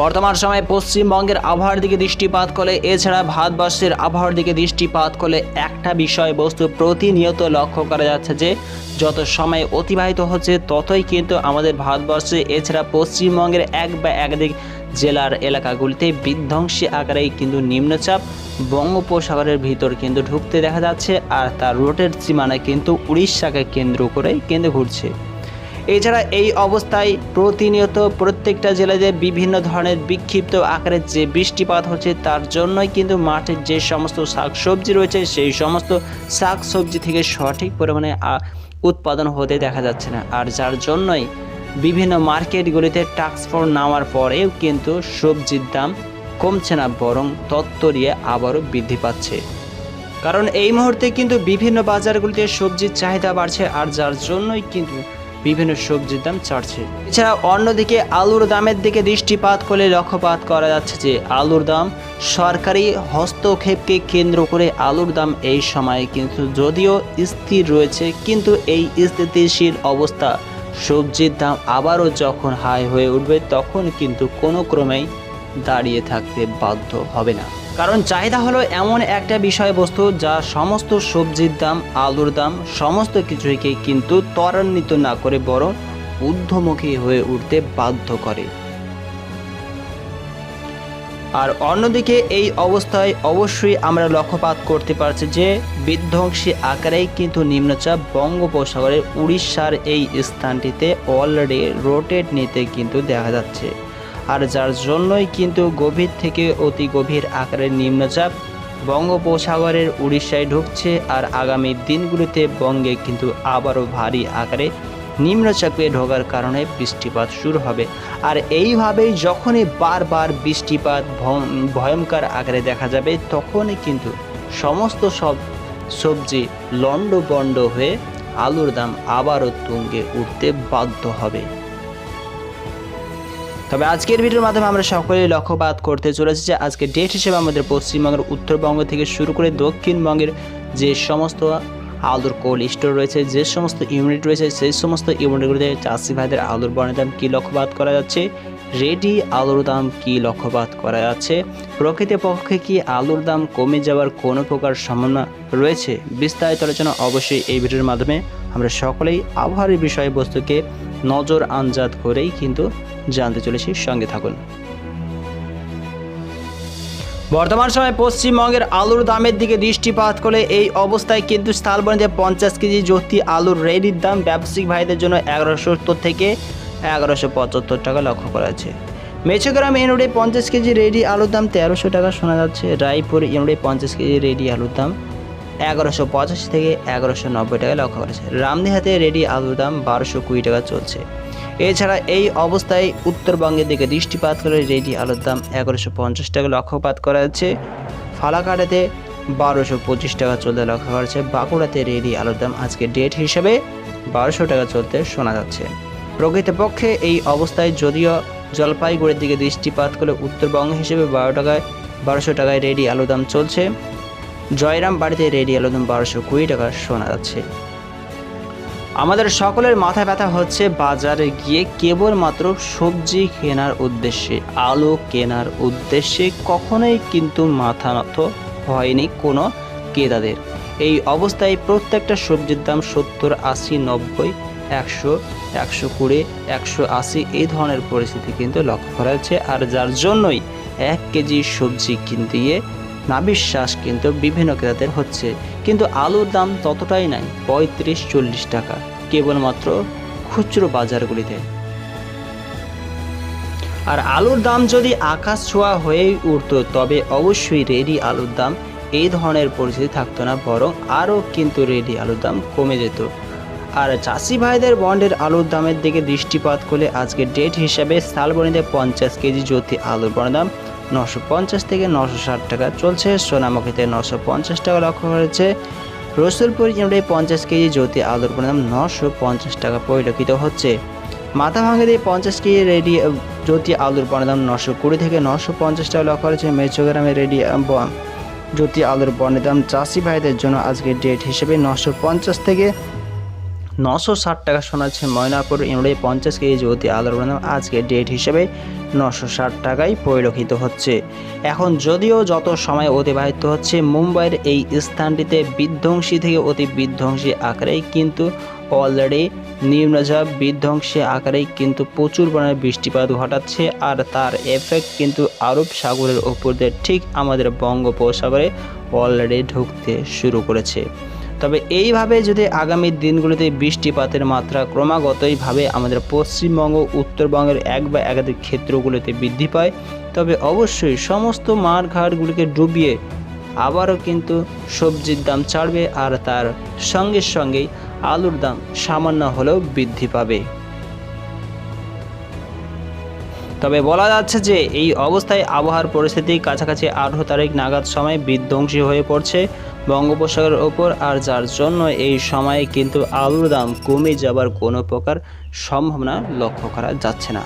বর্তমান সময়ে পশ্চিমবঙ্গের আবহাওয়ার দিকে দৃষ্টিপাত করলে, এছাড়া ভারতবর্ষের আবহাওয়ার দিকে দৃষ্টিপাত করলে একটা বিষয়বস্তু প্রতিনিয়ত লক্ষ্য করা যাচ্ছে যে, যত সময় অতিবাহিত হচ্ছে ততই কিন্তু আমাদের ভারতবর্ষে, এছাড়া পশ্চিমবঙ্গের এক বা একাধিক জেলার এলাকাগুলিতে বিধ্বংসী আকারেই কিন্তু নিম্নচাপ বঙ্গোপসাগরের ভিতর কিন্তু ঢুকতে দেখা যাচ্ছে, আর তার রোটের সীমানায় কিন্তু উড়িষ্যাকে কেন্দ্র করেই কিন্তু ঘুরছে। এছাড়া এই অবস্থায় প্রতিনিয়ত প্রত্যেকটা জেলাতে বিভিন্ন ধরনের বিক্ষিপ্ত আকারে যে বৃষ্টিপাত হচ্ছে, তার জন্যই কিন্তু মাঠের যে সমস্ত শাকসবজি রয়েছে, সেই সমস্ত শাকসবজি থেকে সঠিক পরিমাণে উৎপাদন হতে দেখা যাচ্ছে না। আর যার জন্যই বিভিন্ন মার্কেটগুলিতে ট্রান্সফার নেওয়ার পরেও কিন্তু সবজির দাম কমছে না, বরং তত্তরিয়ে আবারও বৃদ্ধি পাচ্ছে। কারণ এই মুহূর্তে কিন্তু বিভিন্ন বাজারগুলিতে সবজির চাহিদা বাড়ছে, আর যার জন্যই কিন্তু বিভিন্ন সবজির দাম চড়ছে এছাড়া অন্যদিকে আলুর দামের দিকে দৃষ্টিপাত করলে লক্ষ্যপাত করা যাচ্ছে যে, আলুর দাম সরকারি হস্তক্ষেপকে কেন্দ্র করে আলুর দাম এই সময়ে কিন্তু যদিও স্থির রয়েছে, কিন্তু এই স্থিতিশীল অবস্থা, সবজির দাম আবারও যখন হাই হয়ে উঠবে, তখন কিন্তু কোনো ক্রমেই দাঁড়িয়ে থাকতে বাধ্য হবে না। কারণ চাহিদা হলো এমন একটা বিষয়বস্তু যা সমস্ত সবজির দাম, আলুর দাম, সমস্ত কিছুকে কিন্তু ত্বরান্বিত না করে বরং ঊর্ধ্বমুখী হয়ে উঠতে বাধ্য করে। আর অন্যদিকে এই অবস্থায় অবশ্যই আমরা লক্ষ্যপাত করতে পারছি যে বিধ্বংসী আকারেই কিন্তু নিম্নচাপ বঙ্গোপসাগরের উড়িষ্যার এই স্থানটিতে অলরেডি রোটেট নিতে কিন্তু দেখা যাচ্ছে। আর যার জন্যই কিন্তু গভীর থেকে অতি গভীর আকারের নিম্নচাপ বঙ্গোপসাগরের উড়িষ্যায় ঢুকছে আর আগামী দিনগুলিতে বঙ্গে কিন্তু আবারও ভারী আকারে নিম্নচাপে ঢোকার কারণে বৃষ্টিপাত শুরু হবে। আর এইভাবেই যখনই বারবার বৃষ্টিপাত ভয়ঙ্কর আকারে দেখা যাবে, তখনই কিন্তু সমস্ত সব সবজি লণ্ডবণ্ড হয়ে আলুর দাম আবারও তুঙ্গে উঠতে বাধ্য হবে। তবে আজকের ভিডিওর মাধ্যমে আমরা সকলেই লক্ষ্যপাত করতে চলেছি যে আজকে ডেট হিসেবে আমাদের পশ্চিমবঙ্গের উত্তরবঙ্গ থেকে শুরু করে দক্ষিণবঙ্গের যে সমস্ত আলুর কোল্ড স্টোর রয়েছে, যে সমস্ত ইউনিট রয়েছে, সেই সমস্ত ইউনিটগুলিতে চাষি ভাইদের আলুর বনের দাম কী লক্ষ্যপাত করা যাচ্ছে? রেডি আলুর দাম কী লক্ষ্যপাত করা যাচ্ছে? প্রকৃতপক্ষে কি আলুর দাম কমে যাওয়ার কোনো প্রকার সম্ভাবনা রয়েছে? বিস্তারিত আলোচনা অবশ্যই এই ভিডিওর মাধ্যমে। আমরা সকলেই আবহাওয়ার বিষয়বস্তুকে নজর আনজাদ করেই কিন্তু জানতে চলেছি, সঙ্গে থাকুন। বর্তমান সময়ে পশ্চিমবঙ্গের আলুর দামের দিকে দৃষ্টিপাত করে এই অবস্থায় কিন্তু স্থালবনিতে পঞ্চাশ কেজি জ্যোতি আলুর রেডির দাম ব্যবসায়িক ভাইদের জন্য এগারোশো সত্তর থেকে এগারোশো পঁচাত্তর টাকা লক্ষ্য করা যাচ্ছে। মেচোগ্রাম ইউনিটে পঞ্চাশ কেজি রেডি আলুর দাম তেরোশো টাকা শোনা যাচ্ছে। রায়পুর ইউনিটে পঞ্চাশ কেজি রেডি আলুর দাম এগারোশো পঁচাশি থেকে এগারোশো নব্বই টাকা লক্ষ্য করেছে রামদিহাতে রেডি আলুর দাম বারোশো কুড়ি টাকা চলছে। এছাড়া এই অবস্থায় উত্তরবঙ্গের দিকে দৃষ্টিপাত করে রেডি আলুর দাম এগারোশো পঞ্চাশ টাকা লক্ষ্যপাত করা যাচ্ছে ফালাকাটাতে বারোশো পঁচিশ টাকা চলতে লক্ষ্য করা যাচ্ছে। বাঁকুড়াতে রেডি আলুর দাম আজকে ডেট হিসেবে বারোশো টাকা চলতে শোনা যাচ্ছে। প্রকৃতপক্ষে এই অবস্থায় যদিও জলপাইগুড়ির দিকে দৃষ্টিপাত করে উত্তরবঙ্গ হিসেবে বারো টাকায়, বারোশো টাকায় রেডি আলুর দাম চলছে। জয়রাম বাড়িতে রেডি আলুর দাম বারোশো কুড়ি টাকা শোনা যাচ্ছে। আমাদের সকলের মাথা ব্যথা হচ্ছে বাজারে গিয়ে কেবলমাত্র সবজি কেনার উদ্দেশ্যে, আলু কেনার উদ্দেশ্যে কখনোই কিন্তু মাথা নত হয়নি কোনো ক্রেতাদের। এই অবস্থায় প্রত্যেকটা সবজির দাম সত্তর, আশি, নব্বই, একশো একশো কুড়ি, একশো আশি এই ধরনের পরিস্থিতি কিন্তু লক্ষ্য করা যাচ্ছে। আর যার জন্যই এক কেজি সবজি কিনতে গিয়ে নাবিশ্বাস কিন্তু বিভিন্ন ক্রেতাদের হচ্ছে। কিন্তু আলুর দাম ততটাই নাই পঁয়ত্রিশ চল্লিশ টাকা, কেবলমাত্র খুচরো বাজারগুলিতে। আর আলুর দাম যদি আকাশ ছোঁয়া হয়েই উঠতো, তবে অবশ্যই রেডি আলুর দাম এই ধরনের পরিস্থিতি থাকতো না, বরং আরও কিন্তু রেডি আলুর দাম কমে যেত। আর চাষি ভাইদের বন্ডের আলুর দামের দিকে দৃষ্টিপাত করলে আজকে ডেট হিসাবে শালবনিতে পঞ্চাশ কেজি জ্যোতি আলুর বনের দাম নশো পঞ্চাশ থেকে নশো ষাট টাকা চলছে। সোনামুখীতে নশো পঞ্চাশ টাকা লক্ষ্য করেছে। রসুলপুর ইউনিটে পঞ্চাশ কেজি জ্যোতি আলুর দাম নশো পঞ্চাশ টাকা পরিলক্ষিত হচ্ছে। মাথাভাঙাতে পঞ্চাশ কেজি রেডি জ্যোতি আলুর বনের দাম নশো কুড়ি থেকে নশো পঞ্চাশ টাকা লক্ষ্য করেছে মেচোগ্রামে রেডি জ্যোতি আলুর বনের দাম চাষি ভাইদের জন্য আজকে ডেট হিসেবে নশো পঞ্চাশ থেকে নশো ষাট টাকা শোনাচ্ছে ময়নাপুর ইমড়ে পঞ্চাশ কেজি জ্যোতি আলোর দাম আজকে ডেট হিসেবে নশো ষাট টাকায় পরিলক্ষিত হচ্ছে। এখন যদিও যত সময় অতিবাহিত হচ্ছে, মুম্বাইয়ের এই স্থানটিতে বিধ্বংসী থেকে অতি বিধ্বংসী আকারেই কিন্তু অলরেডি নিম্নচাপ, বিধ্বংসী আকারেই কিন্তু প্রচুর পরিমাণে বৃষ্টিপাত ঘটাচ্ছে আর তার এফেক্ট কিন্তু আরব সাগরের ওপর দিয়ে ঠিক আমাদের বঙ্গোপসাগরে অলরেডি ঢুকতে শুরু করেছে। তবে এইভাবে যদি আগামী দিনগুলোতে বৃষ্টিপাতের মাত্রা ক্রমাগতইভাবে আমাদের পশ্চিমবঙ্গ, উত্তরবঙ্গের এক বা একাধিক ক্ষেত্রগুলোতে বৃদ্ধি পায়, তবে অবশ্যই সমস্ত মাঠ ঘাটগুলিকে ডুবিয়ে আবারও কিন্তু সবজির দাম ছাড়বে আর তার সঙ্গে সঙ্গেই আলুর দাম সামান্য হলেও বৃদ্ধি পাবে। তবে বলা যাচ্ছে যে এই অবস্থায় আবহাওয়ার পরিস্থিতি কাছাকাছি আঠেরো তারিখ নাগাদ সময় বিধ্বংসী হয়ে পড়ছে। বঙ্গোপসাগরের ওপর আর যার জন্য এই সময়ে কিন্তু আলুর দাম কমে যাবার কোনো প্রকার সম্ভাবনা লক্ষ্য করা যাচ্ছে না।